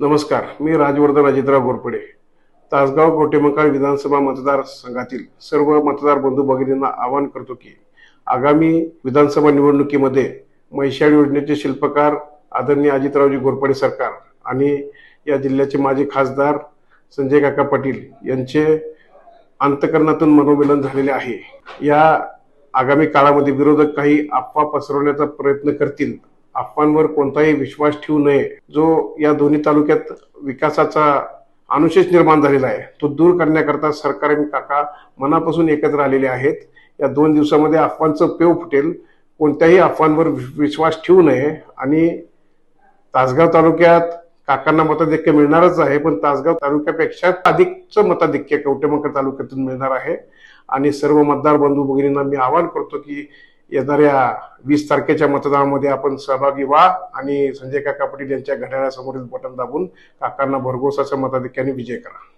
नमस्कार मी राजवर्धन अजितराव गोरपडे तासगाव कोटेमंकाळ विधानसभा मतदारसंघातील सर्व मतदार बंधू भगिनींना आवाहन करतो की आगामी विधानसभा निवडणुकीमध्ये म्हैशाळ योजनेचे शिल्पकार आदरणीय अजितरावजी घोरपडे सरकार आणि या जिल्ह्याचे माजी खासदार संजय काका पाटील यांचे अंतकरणातून मनोमिलन झालेले आहे. या आगामी काळामध्ये विरोधक काही अफवा पसरवण्याचा प्रयत्न करतील अफवांवर कोणताही विश्वास ठेवू नये जो या दोन्ही तालुक्यात विकासाचा अनुशेष निर्माण झालेला आहे तो दूर करण्याकरता सरकार आणि काका मनापासून एकत्र आलेले आहेत. या दोन दिवसामध्ये अफवांचं पेव फुटेल कोणत्याही अफवांवर वि- विश्वास ठेवू नये आणि तासगाव तालुक्यात काकांना मताधिक्य मिळणारच आहे पण तासगाव तालुक्यापेक्षा अधिकचं मताधिक्य कवटेमकर तालुक्यातून मिळणार आहे. आणि सर्व मतदार बंधू भगिनींना मी आवाहन करतो की येणाऱ्या वीस तारखेच्या मतदानामध्ये आपण सहभागी व्हा आणि संजय काका पाटील यांच्या घड्याळासमोरील बटन दाबून काकांना भरघोसाच्या मताधिक्याने विजय करा.